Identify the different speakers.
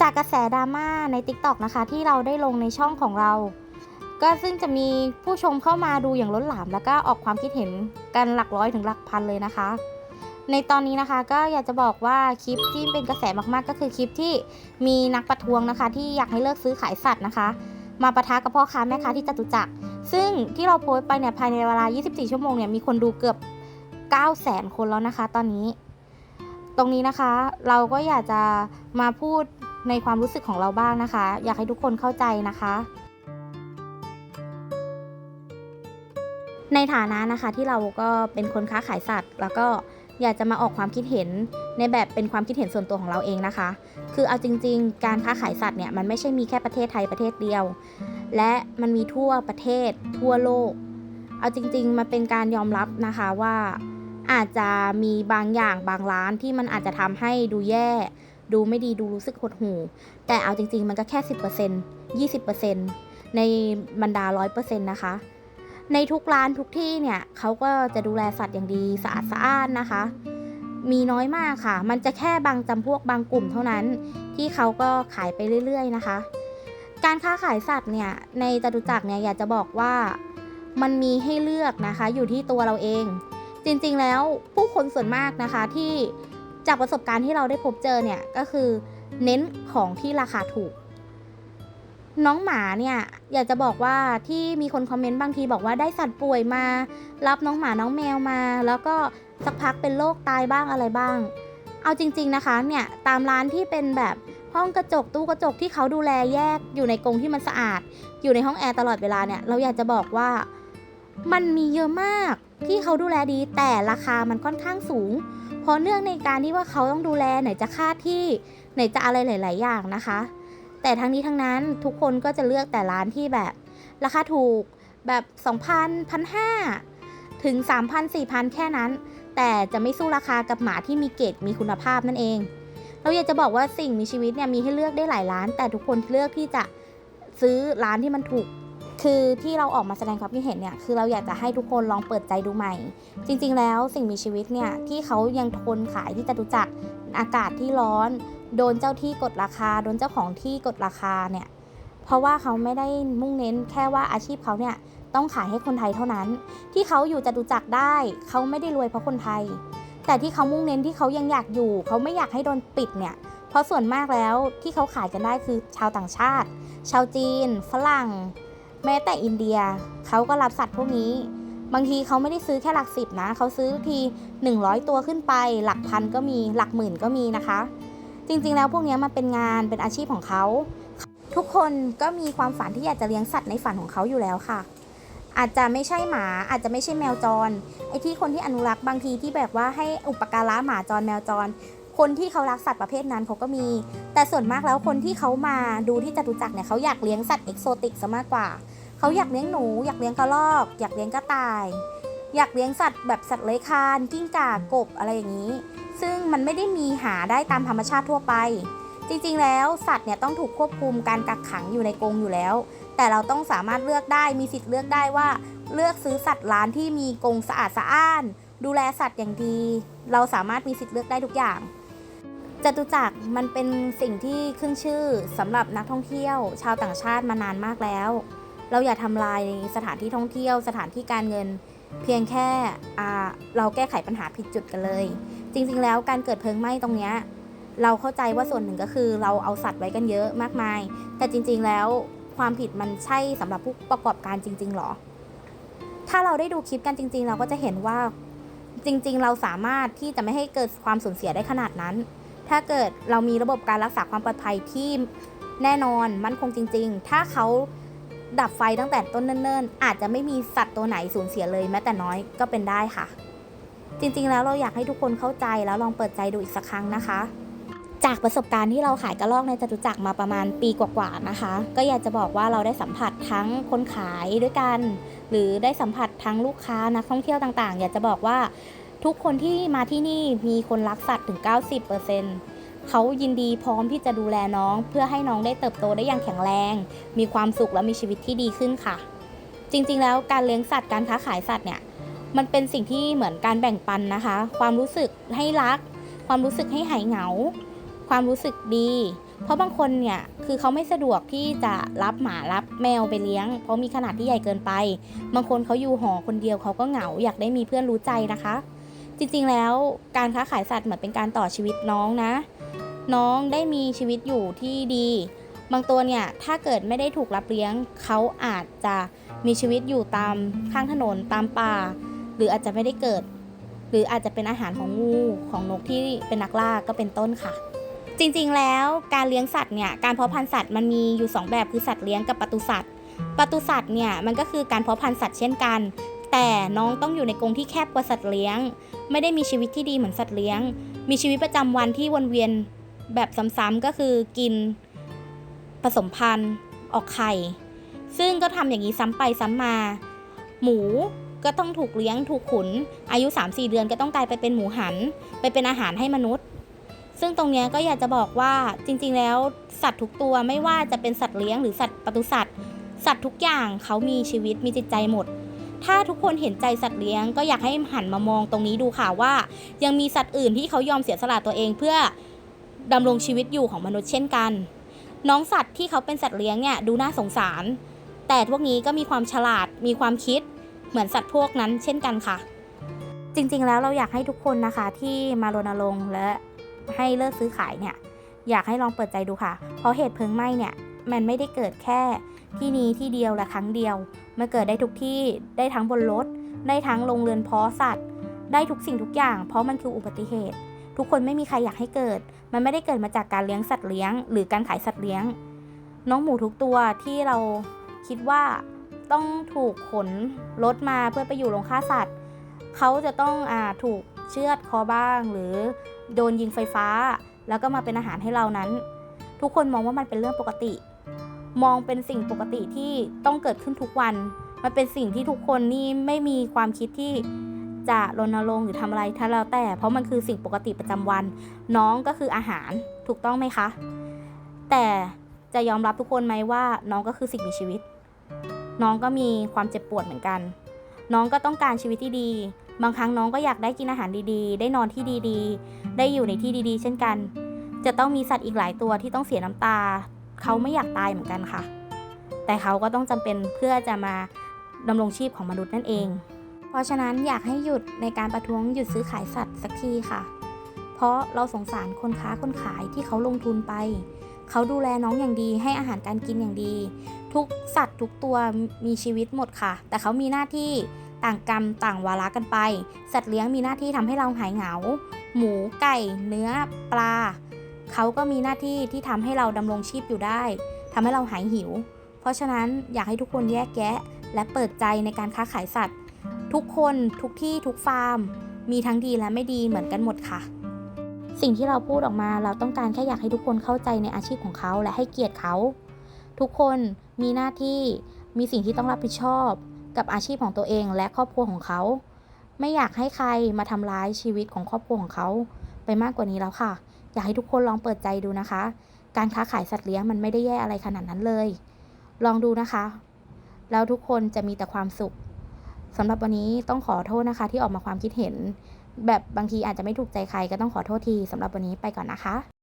Speaker 1: จากกระแสดราม่าใน TikTok นะคะ ที่เราได้ลงในช่องของเรา ก็ซึ่งจะมีผู้ชมเข้ามาดูอย่างล้นหลาม แล้วก็ออกความคิดเห็นกันหลักร้อยถึงหลักพันเลยนะคะ ในตอนนี้นะคะก็อยากจะบอกว่าคลิปที่เป็นกระแสมากๆ ก็คือคลิปที่มีนักประท้วงนะคะ ที่อยากให้เลิกซื้อขายสัตว์นะคะ มาประทะกับพ่อค้าแม่ค้าที่จตุจักรซึ่งที่เราโพสต์ไปเนี่ยภายในเวลา 24 ชั่วโมงเนี่ยมีคนดูเกือบ9 0 0 0 0 0 คนแล้วนะคะ ตอนนี้ ตรงนี้นะคะเราก็อยากจะมาพูด ในความรู้สึกของเราบ้างนะคะ อยากให้ทุกคนเข้าใจนะคะในฐานะนะคะที่เราก็เป็นคนค้าขายสัตว์ แล้วก็อยากจะมาออกความคิดเห็นในแบบเป็นความคิดเห็นส่วนตัวของเราเองนะคะ คือเอาจริง ๆ การค้าขายสัตว์เนี่ยมันไม่ใช่มีแค่ประเทศไทยประเทศเดียว และมันมีทั่วประเทศ ทั่วโลก เอาจริง ๆ มันเป็นการยอมรับนะคะว่าอาจจะมีบางอย่างบางร้านที่มันอาจจะทำให้ดูแย่ ดูไม่ดีดูรู้สึกหดหู่ แต่เอาจริง ๆ มันก็แค่ 10% 20%ในบรรดา 100%นะคะ ในทุกร้านทุกที่เนี่ยเขาก็จะดูแลสัตว์อย่างดีสะอาดสะอ้านนะคะ มีน้อยมากค่ะ มันจะแค่บางจำพวกบางกลุ่มเท่านั้น ที่เขาก็ขายไปเรื่อย ๆ นะคะ การค้าขายสัตว์เนี่ยในจตุจักรเนี่ยอยากจะบอกว่ามันมีให้เลือกนะคะอยู่ที่ตัวเราเอง จริงๆแล้วผู้คนส่วนมากนะคะที่ จากประสบการณ์ที่เราได้พบเจอเนี่ยก็คือเน้นของที่ราคาถูก น้องหมาเนี่ยอยากจะบอกว่าที่มีคนคอมเมนต์บางทีบอกว่าได้สัตว์ป่วยมา รับน้องหมาน้องแมวมา แล้วก็สักพักเป็นโรคตายบ้างอะไรบ้าง เอาจริง ๆนะคะเนี่ยตามร้านที่เป็นแบบห้องกระจกตู้กระจกที่เขาดูแลแยกอยู่ในกรงที่มันสะอาด อยู่ในห้องแอร์ตลอดเวลาเนี่ยเราอยากจะบอกว่ามันมีเยอะมากที่เขาดูแลดีแต่ราคามันค่อนข้างสูง เพราะเนื่องในการที่ว่าเขาต้องดูแลไหนจะค่าที่ไหนจะอะไรหลาย ๆ อย่างนะคะ แต่ทั้งนี้ทั้งนั้นทุกคนก็จะเลือกแต่ร้านที่แบบ ราคาถูกแบบ2,000 1,500ถึง 3,000 4,000 แค่นั้น แต่จะไม่สู้ราคากับหมาที่มีเกรดมีคุณภาพนั่นเอง เราอยากจะบอกว่าสิ่งมีชีวิตเนี่ยมีให้เลือกได้หลายร้าน แต่ทุกคนเลือกที่จะซื้อร้านที่มันถูก คือที่เราออกมาแสดงความคิดเห็นเนี่ยคือเราอยากจะให้ทุกคนลองเปิดใจดูใหม่ จริงๆ แล้วสิ่งมีชีวิตเนี่ยที่เขายังทนขายที่จตุจักรอากาศที่ร้อน โดนเจ้าที่กดราคา โดนเจ้าของที่กดราคาเนี่ยเพราะว่าเขาไม่ได้มุ่งเน้นแค่ว่าอาชีพเขาเนี่ยต้องขายให้คนไทยเท่านั้น ที่เขาอยู่จตุจักรได้ เขาไม่ได้รวยเพราะคนไทย แต่ที่เขามุ่งเน้นที่เขายังอยากอยู่ เขาไม่อยากให้โดนปิดเนี่ยเพราะส่วนมากแล้วที่เขาขายกันได้คือชาวต่างชาติ ชาวจีน ฝรั่ง แม้แต่อินเดียเขาก็รับสัตว์พวกนี้ บางทีเขาไม่ได้ซื้อแค่หลักสิบนะเขาซื้อที 100 ตัวขึ้นไป หลักพันก็มีหลักหมื่นก็มีนะคะ จริงๆแล้วพวกนี้มันเป็นงานเป็นอาชีพของเขาทุกคนก็มีความฝันที่อยากจะเลี้ยงสัตว์ในฝันของเขาอยู่แล้วค่ะ อาจจะไม่ใช่หมาอาจจะไม่ใช่แมวจรไอ้ที่คนที่อนุรักษ์บางทีที่แบบว่าให้อุปการะหมาจรแมวจร คนที่เขารักสัตว์ประเภทนั้นเขาก็มี แต่ส่วนมากแล้วคนที่เขามาดูที่จตุจักรเนี่ยเขาอยากเลี้ยงสัตว์เอกโซติกซะมากกว่า เขาอยากเลี้ยงหนู อยากเลี้ยงกระรอก อยากเลี้ยงกระต่าย อยากเลี้ยงสัตว์แบบสัตว์เลื้อยคลาน กิ้งก่ากบอะไรอย่างนี้ ซึ่งมันไม่ได้มีหาได้ตามธรรมชาติทั่วไป จริงๆ แล้วสัตว์เนี่ยต้องถูกควบคุมการกักขังอยู่ในกรงอยู่แล้ว แต่เราต้องสามารถเลือกได้ มีสิทธิ์เลือกได้ว่า เลือกซื้อสัตว์ร้านที่มีกรงสะอาดสะอ้าน ดูแลสัตว์อย่างดี เราสามารถมีสิทธิ์เลือกได้ทุกอย่าง จตุจักรมันเป็นสิ่งที่ขึ้นชื่อสำหรับนักท่องเที่ยว ชาวต่างชาติมานานมากแล้ว เราอย่าทำลายสถานที่ท่องเที่ยว สถานที่การเงิน เพียงแค่เราแก้ไขปัญหาผิดจุดกันเลย จริงๆแล้วการเกิดเพลิงไหม้ตรงนี้เราเข้าใจว่าส่วนหนึ่งก็คือเราเอาสัตว์ไว้กันเยอะมากมาย แต่จริงๆแล้วความผิดมันใช่สำหรับผู้ประกอบการจริงๆหรอ ถ้าเราได้ดูคลิปกันจริง ๆ เราก็จะเห็นว่าจริง ๆ เราสามารถที่จะไม่ให้เกิดความสูญเสียได้ขนาดนั้น ถ้าเกิดเรามีระบบการรักษาความปลอดภัยที่แน่นอนมั่นคงจริง ๆ ถ้าเขาดับไฟตั้งแต่ต้นเนิ่นๆ อาจจะไม่มีสัตว์ตัวไหนสูญเสียเลยแม้แต่น้อยก็เป็นได้ค่ะ จริงๆ แล้วเราอยากให้ทุกคนเข้าใจแล้วลองเปิดใจดูอีกสักครั้งนะคะ จากประสบการณ์ที่เราขายกระรอกในจตุจักรมาประมาณปีกว่าๆนะคะ ก็อยากจะบอกว่าเราได้สัมผัสทั้งคนขายด้วยกัน หรือได้สัมผัสทั้งลูกค้านักท่องเที่ยวต่างๆ อยากจะบอกว่า ทุกคนที่มาที่นี่มีคนรักสัตว์ถึง 90%เขายินดีพร้อมที่จะดูแลน้อง เพื่อให้น้องได้เติบโตได้อย่างแข็งแรง มีความสุขและมีชีวิตที่ดีขึ้นค่ะ จริงๆ แล้วการเลี้ยงสัตว์การค้าขายสัตว์เนี่ยมันเป็นสิ่งที่เหมือนการแบ่งปันนะคะ ความรู้สึกให้รัก ความรู้สึกให้หายเหงา ความรู้สึกดี เพราะบางคนเนี่ยคือเขาไม่สะดวกที่จะรับหมารับแมวไปเลี้ยง เพราะมีขนาดที่ใหญ่เกินไป บางคนเขาอยู่หอคนเดียวเขาก็เหงาอยากได้มีเพื่อนรู้ใจนะคะ จริงๆแล้วการค้าขายสัตว์เหมือนเป็นการต่อชีวิตน้องนะ น้องได้มีชีวิตอยู่ที่ดี บางตัวเนี่ยถ้าเกิดไม่ได้ถูกรับเลี้ยง เขาอาจจะมีชีวิตอยู่ตามข้างถนนตามป่า หรืออาจจะไม่ได้เกิด หรืออาจจะเป็นอาหารของงูของนกที่เป็นนักล่าก็เป็นต้นค่ะ จริงๆแล้วการเลี้ยงสัตว์เนี่ยการเพาะพันธุ์สัตว์มันมีอยู่ 2 แบบคือสัตว์เลี้ยงกับปศุสัตว์ปศุสัตว์เนี่ยมันก็คือการเพาะพันธุ์สัตว์เช่นกัน แต่น้องต้องอยู่ในกรงที่แคบกว่าสัตว์เลี้ยง ไม่ได้มีชีวิตที่ดีเหมือนสัตว์เลี้ยง มีชีวิตประจำวันที่วนเวียนแบบซ้ำๆก็คือกินผสมพันธุ์ออกไข่ ซึ่งก็ทำอย่างนี้ซ้ำไปซ้ำมา หมูก็ต้องถูกเลี้ยงถูกขุน อายุ 3-4 เดือนก็ต้องกลายไปเป็นหมูหัน ไปเป็นอาหารให้มนุษย์ ซึ่งตรงนี้ก็อยากจะบอกว่าจริงๆ แล้วสัตว์ทุกตัวไม่ว่าจะเป็นสัตว์เลี้ยงหรือสัตว์ปศุสัตว์ สัตว์ทุกอย่างเขามีชีวิตมีจิตใจหมด ถ้าทุกคนเห็นใจสัตว์เลี้ยงก็อยากให้หันมามองตรงนี้ดูค่ะว่า ยังมีสัตว์อื่นที่เขายอมเสียสละตัวเองเพื่อดำรงชีวิตอยู่ของมนุษย์เช่นกัน น้องสัตว์ที่เขาเป็นสัตว์เลี้ยงเนี่ยดูน่าสงสาร แต่พวกนี้ก็มีความฉลาดมีความคิดเหมือนสัตว์พวกนั้นเช่นกันค่ะ จริงๆแล้วเราอยากให้ทุกคนนะคะที่มารณรงค์และให้เลิกซื้อขายเนี่ยอยากให้ลองเปิดใจดูค่ะ เพราะเหตุเพลิงไหม้เนี่ย มันไม่ได้เกิดแค่ที่นี้ที่เดียวและครั้งเดียวมันเกิดได้ทุกที่ได้ทั้งบนรถ ได้ทั้งโรงเรือนเพาะสัตว์ ได้ทุกสิ่งทุกอย่าง เพราะมันคืออุบัติเหตุ ทุกคนไม่มีใครอยากให้เกิด มันไม่ได้เกิดมาจากการเลี้ยงสัตว์เลี้ยง หรือการขายสัตว์เลี้ยง น้องหมูทุกตัวที่เราคิดว่าต้องถูกขนรถมาเพื่อไปอยู่โรงฆ่าสัตว์ เขาจะต้องอาถูกเชือดคอบ้าง หรือโดนยิงไฟฟ้า แล้วก็มาเป็นอาหารให้เรานั้น ทุกคนมองว่ามันเป็นเรื่องปกติ มองเป็นสิ่งปกติที่ต้องเกิดขึ้นทุกวัน มันเป็นสิ่งที่ทุกคนนี่ไม่มีความคิดที่จะรณรงค์หรือทำอะไรถ้าแล้วแต่ เพราะมันคือสิ่งปกติประจำวัน น้องก็คืออาหารถูกต้องไหมคะ แต่จะยอมรับทุกคนไหมว่า น้องก็คือสิ่งมีชีวิต น้องก็มีความเจ็บปวดเหมือนกัน น้องก็ต้องการชีวิตที่ดี บางครั้งน้องก็อยากได้กินอาหารดีๆ ได้นอนที่ดีๆ ได้อยู่ในที่ดีๆ เช่นกัน จะต้องมีสัตว์อีกหลายตัวที่ต้องเสียน้ำตา เขาไม่อยากตายเหมือนกันค่ะ แต่เขาก็ต้องจำเป็นเพื่อจะมาดำรงชีพของมนุษย์นั่นเอง เพราะฉะนั้นอยากให้หยุดในการประท้วงหยุดซื้อขายสัตว์สักทีค่ะ เพราะเราสงสารคนค้าคนขายที่เขาลงทุนไป เขาดูแลน้องอย่างดีให้อาหารการกินอย่างดี ทุกสัตว์ทุกตัวมีชีวิตหมดค่ะ แต่เขามีหน้าที่ต่างกรรมต่างวาระกันไป สัตว์เลี้ยงมีหน้าที่ทำให้เราหายเหงา หมูไก่ เนื้อปลา เขาก็มีหน้าที่ที่ทำให้เราดำรงชีพอยู่ได้ทำให้เราหายหิว เพราะฉะนั้นอยากให้ทุกคนแยกแยะ และเปิดใจในการค้าขายสัตว์ ทุกคนทุกที่ทุกฟาร์ม มีทั้งดีและไม่ดีเหมือนกันหมดค่ะ สิ่งที่เราพูดออกมาเราต้องการแค่อยากให้ทุกคนเข้าใจในอาชีพของเขาและให้เกียรติเขา ทุกคนมีหน้าที่มีสิ่งที่ต้องรับผิดชอบ กับอาชีพของตัวเองและครอบครัวของเขา ไม่อยากให้ใครมาทำร้ายชีวิตของครอบครัวของเขาไปมากกว่านี้แล้วค่ะ อยากให้ทุกคนลองเปิดใจดูนะคะ การค้าขายสัตว์เลี้ยงมันไม่ได้แย่อะไรขนาดนั้นเลย ลองดูนะคะ แล้วทุกคนจะมีแต่ความสุขสำหรับวันนี้ต้องขอโทษนะคะ ที่ออกมาความคิดเห็น แบบบางทีอาจจะไม่ถูกใจใครก็ต้องขอโทษทีสำหรับวันนี้ไปก่อนนะคะ